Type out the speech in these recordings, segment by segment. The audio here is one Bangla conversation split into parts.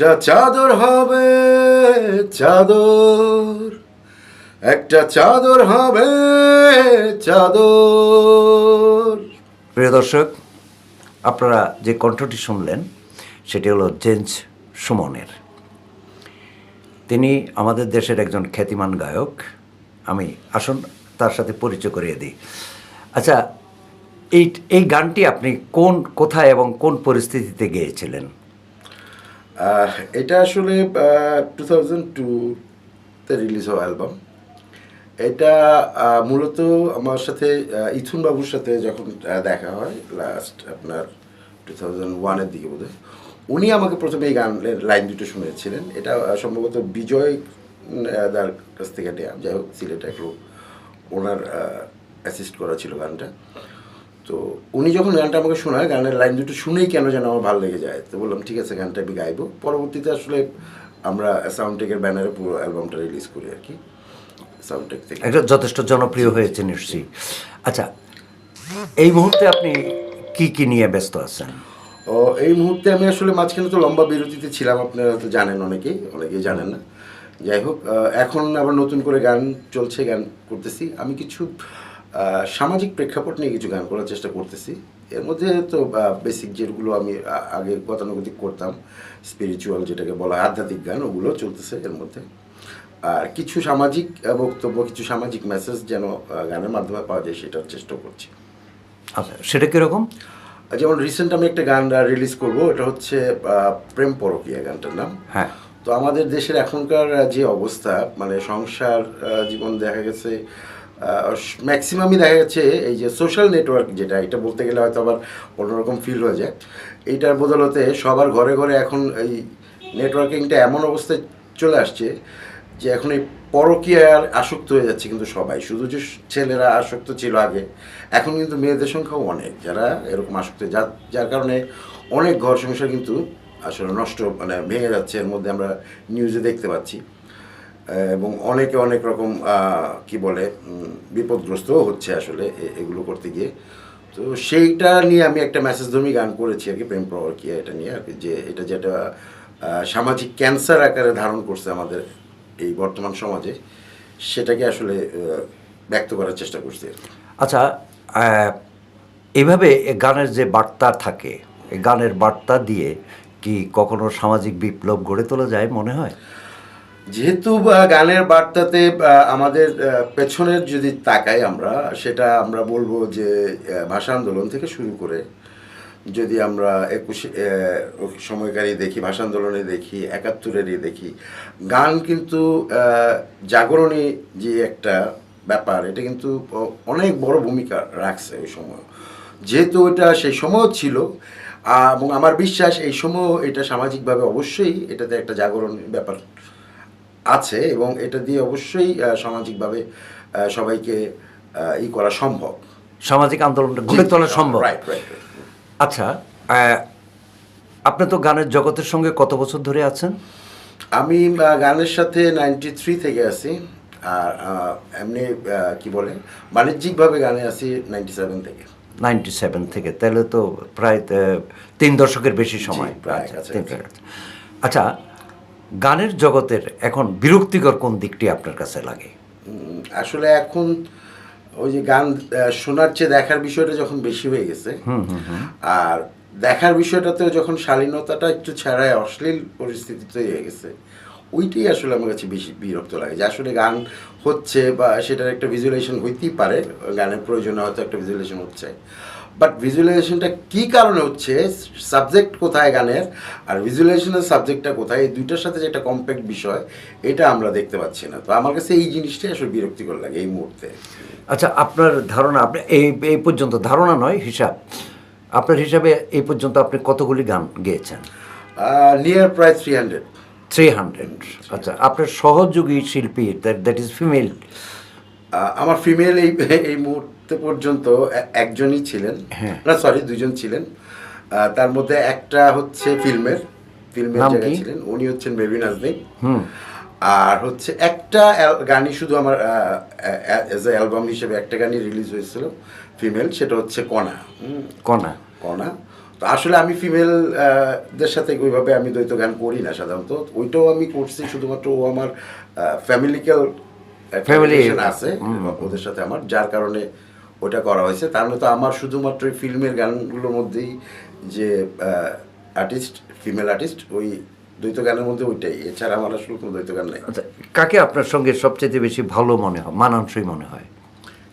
একটা চাদর হবে, চাদর। একটা চাদর হবে, চাদর। প্রিয় দর্শক, আপনারা যে কণ্ঠটি শুনলেন, সেটি হলো জেমস সুমনের। তিনি আমাদের দেশের একজন খ্যাতিমান গায়ক। আমি আসুন তার সাথে পরিচয় করিয়ে দিই। আচ্ছা এই এই গানটি আপনি কোন, কোথায় এবং কোন পরিস্থিতিতে গেয়েছিলেন? এটা আসলে টু থাউজেন্ড টুতে রিলিজ হওয়া অ্যালবাম এটা মূলত আমার সাথে ইথুন বাবুর সাথে যখন দেখা হয় লাস্ট আপনার টু থাউজেন্ড ওয়ানের দিকে বোধ উনি আমাকে প্রথমে এই গানের লাইন দুটো শুনেছিলেন। এটা সম্ভবত বিজয় দার কাছ থেকে নেওয়া যাই হোক সিলেট একটু ওনার অ্যাসিস্ট করা ছিল গানটা। তো উনি যখন গানটা আমাকে শোনায় গানের লাইন দুটো শুনেই কেন যেন আমার ভালো লেগে যায়? তো বললাম ঠিক আছে গানটা আমি গাইবো। পরবর্তীতে আসলে আমরা সাউন্ডটেকের ব্যানারে পুরো অ্যালবামটা রিলিজ করি আর কি সাউন্ডটেক থেকে। এটা যথেষ্ট জনপ্রিয় হয়েছে নিশ্চয়ই। আচ্ছা এই মুহূর্তে আপনি কি কি নিয়ে ব্যস্ত আছেন? ও এই মুহূর্তে আমি আসলে মাঝখানে তো লম্বা বিরতিতে ছিলাম আপনারা তো জানেন অনেকেই অনেকেই জানেন না। যাই হোক এখন আবার নতুন করে গান চলছে গান করতেছি। আমি কিছু সামাজিক প্রেক্ষাপট নিয়ে কিছু গান করার চেষ্টা করতেছি। এর মধ্যে তো বেসিক যেগুলো আমি আগে গতানুগতিক করতাম স্পিরিচুয়াল যেটাকে বলা হয় আধ্যাত্মিক গান ওগুলো চলতেছে এর মধ্যে। আর কিছু সামাজিক বক্তব্য কিছু সামাজিক মেসেজ যেন গানের মাধ্যমে পাওয়া যায় সেটার চেষ্টা করছি। আচ্ছা সেটা কীরকম? যেমন রিসেন্ট আমি একটা গান রিলিজ করব এটা হচ্ছে প্রেম পরকীয়া গানটার নাম। হ্যাঁ। তো আমাদের দেশের এখনকার যে অবস্থা মানে সংসার জীবন দেখা গেছে ম্যাক্সিমামই দেখা যাচ্ছে এই যে সোশ্যাল নেটওয়ার্ক যেটা, এটা বলতে গেলে হয়তো আবার অন্যরকম ফিল হয়ে যায়। এইটার বদলতে সবার ঘরে ঘরে এখন এই নেটওয়ার্কিংটা এমন অবস্থায় চলে আসছে যে এখন এই পরকীয়ার আসক্ত হয়ে যাচ্ছে কিন্তু সবাই। শুধু যে ছেলেরা আসক্ত ছিল আগে, এখন কিন্তু মেয়েদের সংখ্যাও অনেক। যারা এরকম আসক্ত, যার যার কারণে অনেক ঘর সংসার কিন্তু আসলে নষ্ট মানে ভেঙে যাচ্ছে। এর মধ্যে আমরা নিউজে দেখতে পাচ্ছি। এবং অনেকে অনেক রকম কি বলে উম, বিপদগ্রস্তও হচ্ছে আসলে এগুলো করতে গিয়ে। তো সেইটা নিয়ে আমি একটা মেসেজ ধর্মী গান করেছি আর কি প্রেম প্রক্রিয়া এটা নিয়ে আর কি যে এটা যেটা সামাজিক ক্যান্সার আকারে ধারণ করছে আমাদের এই বর্তমান সমাজে সেটাকে আসলে ব্যক্ত করার চেষ্টা করছি আচ্ছা আহ, এইভাবে এ গানের যে বার্তা থাকে গানের বার্তা দিয়ে কি কখনো সামাজিক বিপ্লব গড়ে তোলা যায় মনে হয়? যেহেতু গানের বার্তাতে আমাদের পেছনের যদি তাকাই আমরা, সেটা আমরা বলব যে ভাষা আন্দোলন থেকে শুরু করে যদি আমরা একুশে সময়কারী দেখি, ভাষা আন্দোলনে দেখি, একাত্তরেরই দেখি, গান কিন্তু জাগরণী যে একটা ব্যাপার, এটা কিন্তু অনেক বড় ভূমিকা রাখছে ওই সময়। যেহেতু এটা সেই সময়ও ছিল এবং আমার বিশ্বাস এই সময় এটা সামাজিকভাবে অবশ্যই এটাতে একটা জাগরণ ব্যাপার আছে এবং এটা দিয়ে অবশ্যই সামাজিকভাবে সবাইকে ই করা সম্ভব। সামাজিক আন্দোলনটা গড়ে তোলা সম্ভব। রাইট রাইট আচ্ছা আপনি তো গানের জগতের সঙ্গে কত বছর ধরে আছেন? আমি গানের সাথে নাইনটি থ্রি থেকে আছি আর এমনি কি বলে বাণিজ্যিকভাবে গানে আছি নাইনটি সেভেন থেকে। নাইনটি সেভেন থেকে তাহলে তো প্রায় তিন দশকের বেশি সময়। প্রায় আচ্ছা, কাছাকাছি। তিন দশক। আচ্ছা গানের জগতের এখন বিরক্তিকর কোন দিকটি আপনার কাছে লাগে? আসলে এখন ওই যে গান শোনার চেয়ে দেখার বিষয়টা যখন বেশি হয়ে গেছে আর দেখার বিষয়টাতেও যখন শালীনতাটা একটু ছাড়ায় অশ্লীল পরিস্থিতি তৈরি হয়ে গেছে ওইটাই আসলে আমার কাছে বেশি বিরক্ত লাগে। যে আসলে গান হচ্ছে বা সেটার একটা ভিজুয়ালাইজেশন হইতেই পারে গানের প্রয়োজনে হয়তো একটা ভিজুয়ালাইজেশন হচ্ছে। বাট ভিজুয়ালাইজেশনটা কী কারণে হচ্ছে? সাবজেক্ট কোথায় গানের? আর ভিজুয়ালাইজেশনের সাবজেক্টটা কোথায়? এই দুইটার সাথে যে একটা কম্প্যাক্ট বিষয় এটা আমরা দেখতে পাচ্ছি না। তো আমার কাছে এই জিনিসটাই আসলে বিরক্তিকর লাগে এই মুহূর্তে। আচ্ছা আপনার ধারণা আপনি এই এই পর্যন্ত ধারণা নয় হিসাব। আপনার হিসাবে এই পর্যন্ত আপনি কতগুলি গান গেয়েছেন? নিয়ার প্রায় থ্রি হান্ড্রেড থ্রি হান্ড্রেড আচ্ছা আপনার সহযোগী শিল্পী দ্যাট দ্যাট ইজ ফিমেল আমার ফিমেল এই এই মুহূর্তে পর্যন্ত একজনই ছিলেন। হ্যাঁ। না সরি দুজন ছিলেন। তার মধ্যে একটা হচ্ছে ফিল্মের ফিল্মের জায়গায় ছিলেন। উনি হচ্ছেন বেবি নাজনীন হুম। আর হচ্ছে একটা গানই শুধু আমার এজ এ অ্যালবাম হিসেবে একটা গানই রিলিজ হয়েছিল ফিমেল সেটা হচ্ছে কণা। কনা কণা। তো আসলে আমি ফিমেল দের সাথে ওইভাবে আমি দ্বৈত গান করি না সাধারণত। ওইটাও আমি করছি শুধুমাত্র ও আমার ফ্যামিলিক্যাল Family- আছে ওদের সাথে আমার যার কারণে ওটা করা হয়েছে। তাহলে তো আমার শুধুমাত্র ফিল্মের গানগুলোর মধ্যেই যে আর্টিস্ট ফিমেল আর্টিস্ট ওই দ্বৈত গানের মধ্যে ওইটাই। এছাড়া আমার আসলে কোনো দ্বৈত গান নাই। আচ্ছা কাকে আপনার সঙ্গে সবচেয়ে বেশি ভালো মনে হয় মানানসই মনে হয়?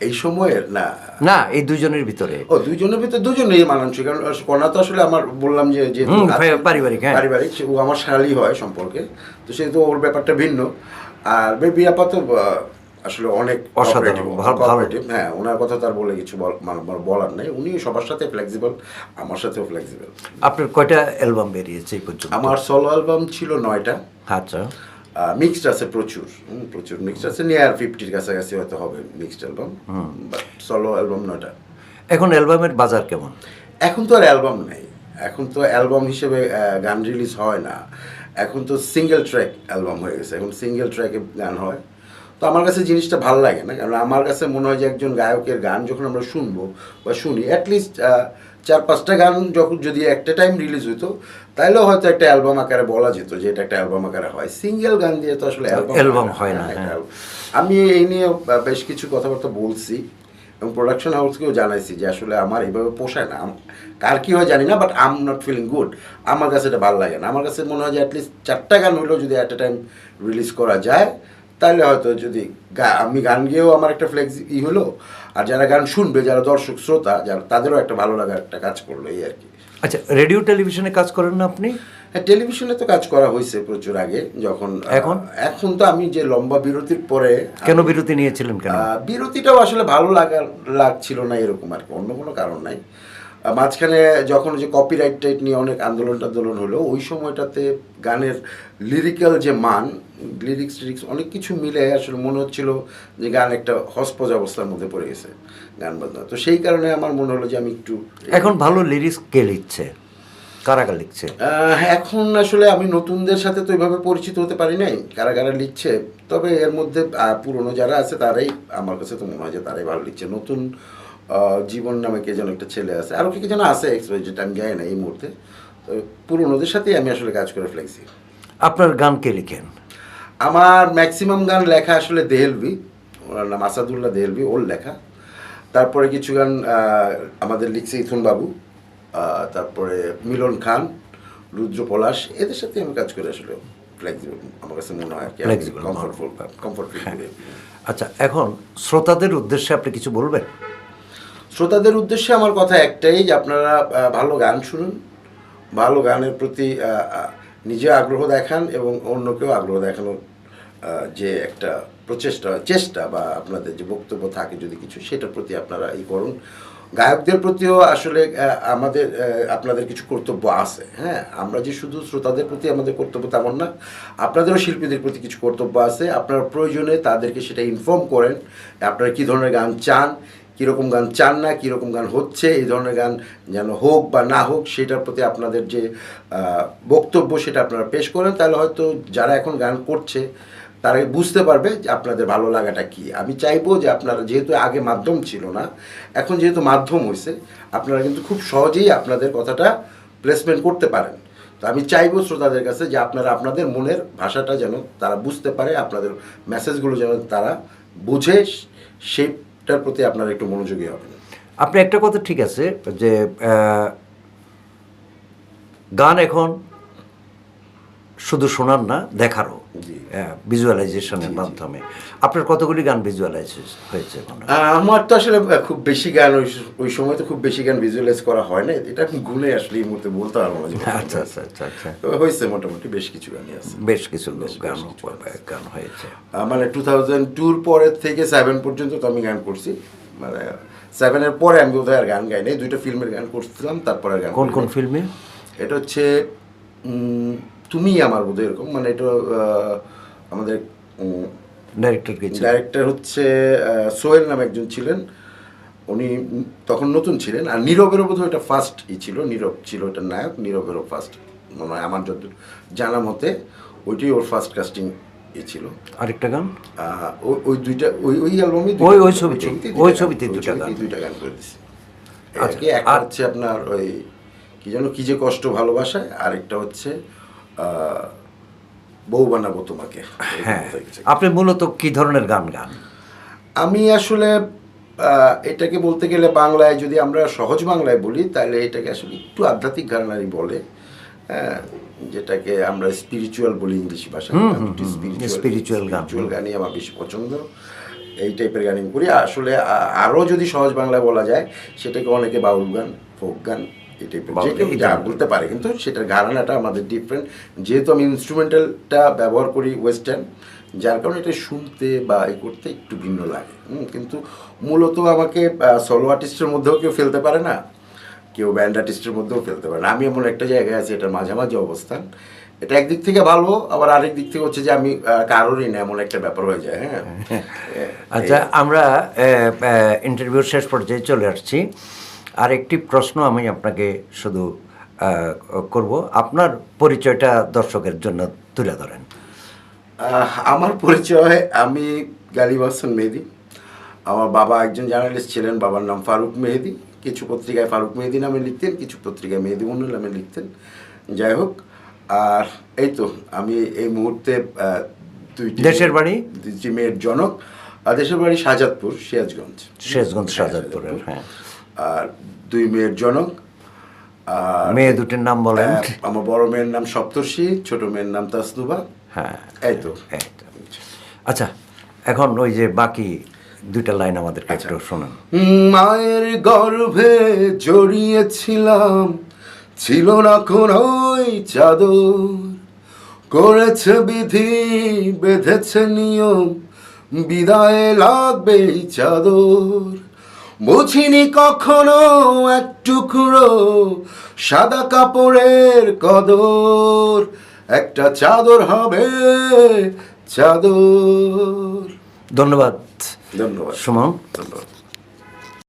এই সময়ের? না। না এই দুজনের ভিতরে। ও দুইজনের ভিতরে দুজনেই মানানসই কারণ কণা তো আসলে আমার বললাম যে যে পারিবারিক, হ্যাঁ। পারিবারিক ও আমার শালি হয় সম্পর্কে। তো সেহেতু ওর ব্যাপারটা ভিন্ন। আর বেবি আপা তো আসলে অনেক অসাধারণ। হ্যাঁ ওনার কথা তার বলে কিছু মানে বলার নেই। উনি সবার সাথে ফ্লেক্সিবল আমার সাথেও ফ্লেক্সিবল আপনার কয়টা অ্যালবাম বেরিয়েছে এই পর্যন্ত? আমার সলো অ্যালবাম ছিল নয়টা। আচ্ছা। মিক্সড আছে প্রচুর। প্রচুর মিক্সড আছে। নিয়ার ফিফটির কাছাকাছি হয়তো হবে মিক্সড অ্যালবাম সলো অ্যালবাম নয়টা। এখন অ্যালবামের বাজার কেমন? এখন তো আর অ্যালবাম নেই। এখন তো অ্যালবাম হিসেবে গান রিলিজ হয় না। এখন তো সিঙ্গেল ট্র্যাক অ্যালবাম হয়ে গেছে এখন সিঙ্গেল ট্র্যাকে গান হয়। তো আমার কাছে জিনিসটা ভালো লাগে না কারণ আমার কাছে মনে হয় যে একজন গায়কের গান যখন আমরা শুনব বা শুনি অ্যাটলিস্ট চার পাঁচটা গান যখন যদি একটা টাইম রিলিজ হতো তাহলেও হয়তো একটা অ্যালবাম আকারে বলা যেত যে এটা একটা অ্যালবাম আকারে হয়। সিঙ্গেল গান দিয়ে তো আসলে অ্যালবাম হয় না, হ্যাঁ। আমি এই নিয়ে বেশ কিছু কথাবার্তা বলছি। এবং প্রোডাকশন হাউসকেও জানাইছি যে আসলে আমার এইভাবে পোষায় না। কার কি হয় জানি না but am not feeling good আমার কাছে এটা ভালো লাগে না। আমার কাছে মনে হয় যে অ্যাটলিস্ট চারটা গান হলেও যদি অ্যাট এ টাইম রিলিজ করা যায় তাহলে হয়তো যদি আমি গান গিয়েও আমার একটা ফ্লেক্স ই হলো, আর যারা গান শুনবে, যারা দর্শক, শ্রোতা, যারা, তাদেরও একটা ভালো লাগার একটা কাজ করল, এই আর কি। আচ্ছা রেডিও টেলিভিশনে কাজ করেন না আপনি? হ্যাঁ টেলিভিশনে তো কাজ করা হয়েছে প্রচুর আগে যখন এখন? এখন তো আমি যে লম্বা বিরতির পরে কেন বিরতি নিয়েছিলেন কেন? বিরতিটাও আসলে ভালো লাগার লাগছিল না এরকম আর কি অন্য কোনো কারণ নাই। মাঝখানে যখন যে কপিরাইট টাইট নিয়ে অনেক আন্দোলন টান্দোলন হলো ওই সময়টাতে গানের লিরিক্যাল যে মান লিরিক্স টিরিক্স অনেক কিছু মিলে আসলে মনে হচ্ছিল যে গান একটা হসপজ অবস্থার মধ্যে পড়ে গেছে গান বাজনা। তো সেই কারণে আমার মনে হলো যে আমি একটু এখন ভালো লিরিক্স কে লিখছে? কারাগার লিখছে? এখন আসলে আমি নতুনদের সাথে তো এইভাবে পরিচিত হতে পারি নাই। কারা কারা লিখছে। তবে এর মধ্যে পুরনো যারা আছে তারাই আমার কাছে তো মনে হয় যে তারাই ভালো লিখছে। নতুন জীবন নামে কে যেন একটা ছেলে আছে। আরও কি যেন আছে এক্সপ্রেস যেটা আমি জানি না এই মুহূর্তে। তো পুরনোদের সাথেই আমি আসলে কাজ করে ফেলেছি। আপনার গান কে লিখেন? আমার ম্যাক্সিমাম গান লেখা আসলে দেহেলভি। ওনার নাম আসাদুল্লাহ দেহেলভি ওর লেখা। তারপরে কিছু গান আমাদের লিখছে ইথুন বাবু তারপরে মিলন খান রুদ্র পলাশ এদের সাথে আমি কাজ করে আসলে ফ্লেক্সিবল আমার কাছে মনে হয় কমফোর্টফুল কমফোর্ট আচ্ছা এখন শ্রোতাদের উদ্দেশ্যে আপনি কিছু বলবেন? শ্রোতাদের উদ্দেশ্যে আমার কথা একটাই যে আপনারা ভালো গান শুনুন ভালো গানের প্রতি নিজে আগ্রহ দেখান এবং অন্যকেও আগ্রহ দেখানোর যে একটা প্রচেষ্টা চেষ্টা বা আপনাদের যে বক্তব্য থাকে যদি কিছু সেটার প্রতি আপনারা ই করুন। গায়কদের প্রতিও আসলে আমাদের আপনাদের কিছু কর্তব্য আছে হ্যাঁ? আমরা যে শুধু শ্রোতাদের প্রতি আমাদের কর্তব্য তেমন না, আপনাদেরও শিল্পীদের প্রতি কিছু কর্তব্য আছে। আপনার প্রয়োজনে তাদেরকে সেটা ইনফর্ম করেন, আপনারা কী ধরনের গান চান, কীরকম গান চান না, কীরকম গান হচ্ছে, এই ধরনের গান যেন হোক বা না হোক, সেটার প্রতি আপনাদের যে বক্তব্য সেটা আপনারা পেশ করেন। তাহলে হয়তো যারা এখন গান করছে তারা বুঝতে পারবে যে আপনাদের ভালো লাগাটা কি। আমি চাইব যে আপনারা যেহেতু আগে মাধ্যম ছিল না, এখন যেহেতু মাধ্যম হয়েছে আপনারা কিন্তু খুব সহজেই আপনাদের কথাটা প্লেসমেন্ট করতে পারেন। তো আমি চাইব শ্রোতাদের কাছে যে আপনারা আপনাদের মনের ভাষাটা যেন তারা বুঝতে পারে, আপনাদের মেসেজগুলো যেন তারা বুঝে, সেটার প্রতি আপনারা একটু মনোযোগী হবেন। আপনি একটা কথা ঠিক আছে, যে গান এখন শুধু শোনার না, দেখারও। ভিজুয়ালাইজেশনের মাধ্যমে। আপনার কতগুলি গান ভিজুয়ালাইজ হয়েছে হয়? আমার তো আসলে খুব বেশি গান ওই সময় তো খুব বেশি গান ভিজুয়ালাইজ করা হয় না। এটা আমি গুনে আসলে এই মুহূর্তে বলতে পারব না আচ্ছা আচ্ছা আচ্ছা আচ্ছা। হয়েছে মোটামুটি বেশ কিছু গানই আছে। বেশ কিছু গান গান হয়েছে। মানে টু থাউজেন্ড টুর পরের থেকে সেভেন পর্যন্ত তো আমি গান করছি। মানে সেভেনের পরে আমি বোধহয় আর গান গাই নাই। দুইটা ফিল্মের গান করছিলাম তারপরে গান কোন কোন ফিল্মে এটা হচ্ছে তুমি আমার বোধহয় এরকম। মানে এটা আমাদের ডাইরেক্টর কে ছিল? ডাইরেক্টর হচ্ছে সোহেল নামে একজন ছিলেন। উনি তখন নতুন ছিলেন। আর নীরবেরও বোধহয় এটা ফার্স্ট ই ছিল। নীরব ছিল এটা নায়ক নীরবেরও ফার্স্ট মনে হয় আমার যত জানা মতে ওইটাই ওর ফার্স্ট কাস্টিং ই ছিল। আরেকটা গান? ওই- ওই দুইটা ওই ওই অ্যালবামে ওই- ওই ছবিতেই, ওই ছবিতেই দুইটা গান। দুইটা গান করে দিছি। আচ্ছা, আজকে একটা আর- হচ্ছে আপনার ওই কি যেন কি যে কষ্ট ভালোবাসায় আরেকটা হচ্ছে বউ বানাবো তোমাকে। হ্যাঁ। আপনি মূলত কি ধরনের গান গান? আমি আসলে এটাকে বলতে গেলে বাংলায় যদি আমরা সহজ বাংলায় বলি তাহলে এটাকে আসলে একটু আধ্যাত্মিক গানারই বলে। হ্যাঁ, যেটাকে আমরা স্পিরিচুয়াল বলি ইংলিশ ভাষায়। গান। স্পিরিচুয়াল গানই আমার বেশি পছন্দ। এই টাইপের গান আমি করি। আসলে আরও যদি সহজ বাংলায় বলা যায় সেটাকে অনেকে বাউল গান ফোক গান এই টাইপের যে কেউ যা বলতে পারে কিন্তু সেটার ঘরানাটা আমাদের ডিফারেন্ট যেহেতু আমি ইনস্ট্রুমেন্টালটা ব্যবহার করি ওয়েস্টার্ন যার কারণে এটা শুনতে বা এই করতে একটু ভিন্ন লাগে। কিন্তু মূলত আমাকে সোলো আর্টিস্টের মধ্যেও কেউ ফেলতে পারে না। কেউ ব্যান্ড আর্টিস্টের মধ্যেও ফেলতে পারে না। আমি এমন একটা জায়গায় আছি এটার মাঝামাঝি অবস্থান। এটা একদিক থেকে ভালো আবার আরেক দিক থেকে হচ্ছে যে আমি কারোরই না এমন একটা ব্যাপার হয়ে যায় হ্যাঁ। আচ্ছা আমরা ইন্টারভিউ শেষ পর্যায়ে চলে আসছি। আর একটি প্রশ্ন আমি আপনাকে শুধু করব। আপনার পরিচয়টা দর্শকের জন্য তুলে ধরেন। আমার পরিচয় আমি গালিব হাসান মেহেদি। আমার বাবা একজন জার্নালিস্ট ছিলেন বাবার নাম ফারুক মেহেদি। কিছু পত্রিকায় ফারুক মেহেদি নামে লিখতেন কিছু পত্রিকায় মেহেদি মন্ডল নামে লিখতেন। যাই হোক আর এই তো আমি এই মুহূর্তে দুইটি দেশের বাড়ি? দুইটি মেয়ের জনক। আর দেশের বাড়ি শাহজাদপুর সিরাজগঞ্জ। শেষগঞ্জ শাহজাদপুরের হ্যাঁ। আর দুই মেয়ের জনক। আর মেয়ে দুটির নাম বলেন। আহ, আমার বড় মেয়ের নাম সপ্তর্ষি ছোট মেয়ের নাম তাসনুবা হ্যাঁ এই তো। এই আচ্ছা এখন ওই যে বাকি দুইটা লাইন আমাদেরকে একটু শোনান। মায়ের গর্ভে জড়িয়েছিলাম ছিল না কোনোই চাদর। করেছে বিধি বেঁধেছে নিয়ম বিদায় লাগবে চাদর। বুঝিনি কখনো এক টুকরো সাদা কাপড়ের কদর। একটা চাদর হবে চাদর। ধন্যবাদ। ধন্যবাদ। সুমন। ধন্যবাদ।